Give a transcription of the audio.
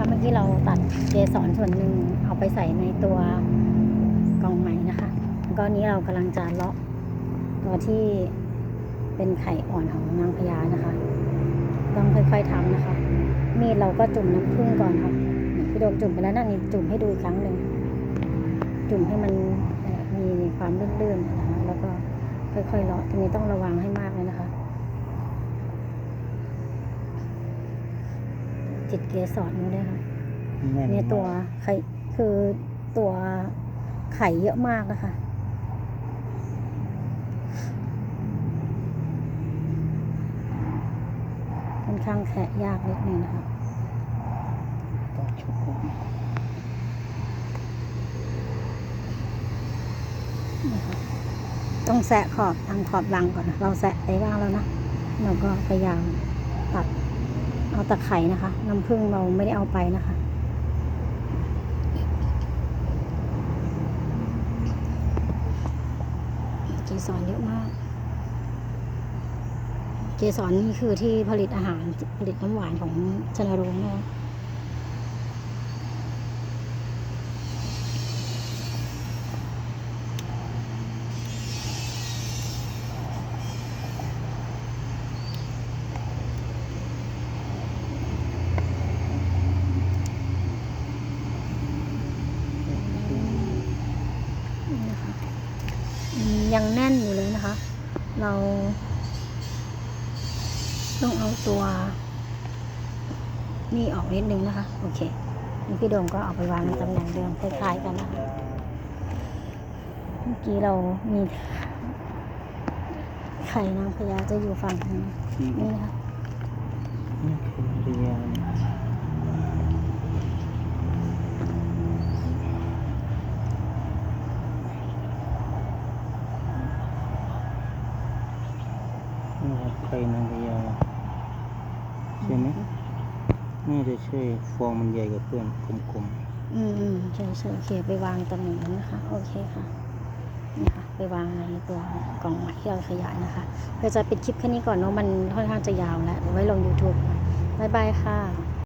คะเมื่อกี้เราตัดเกสรส่วนหนึ่งเอาไปใส่ในตัวกล่องใหม่นะคะแล้วก็อันนี้เรากำลังจะเลาะตัวที่เป็นไข่อ่อนของนางพญานะคะ ต้องค่อยๆทำนะคะ มีดเราก็จุ่มน้ำผึ้งก่อนค่ะพี่โดมจุ่มไปแล้วนะนี่จุ่มให้ดูอีกครั้งหนึ่งจุ่มให้มันมีความเลื่อนๆนะคะแล้วก็ค่อยๆเลาะทีนี้ต้องระวังให้มากเลยนะคะ จิตเกสรนี่ด้วยค่ะแน่นเนี่ยตัวมากไข่คือตัวไข่เยอะมากนะคะค่อนข้างแคะยากนิดนึงนะคะต้องชุบก่อนต้องแสะขอบทางขอบรังก่อนนะเราแสะไปบ้างแล้วนะเราก็พยายามตัด เอาตะไคร่นะคะ น้ำผึ้งเราไม่ได้เอาไปนะคะ เกสรเยอะมาก เกสรนี่คือที่ผลิตอาหารผลิตน้ำหวานของชนโรงนะคะ นี่นะคะอืม ยังแน่นอยู่เลยนะคะ เราต้องเอาตัวนี่ออกนิดนึงนะคะ โอเคพี่โดมก็เอาไปวางในตำแหน่งเดิมคล้ายๆกันนะคะ เมื่อกี้เรามี ไข่นางพญาจะอยู่ฝั่งทางที่นี้นะคะ นี่คือเรียน ใครับไข่นางพญาใช่ไหมน่าจะใช่ฟองมันใหญ่กว่าเพื่อนกลมอืมอืมใช่ใช่โอเคไปวางตำแหน่งนั้นนะคะ โอเคค่ะนี่ค่ะ ไปวางในตัวกล่องใหม่ที่เราขยายนะคะเราจะปิดคลิปแค่นี้ก่อนเนาะมันค่อนข้างจะยาวแล้วเดี๋ยวไว้ลง YouTube บ๊ายบายค่ะ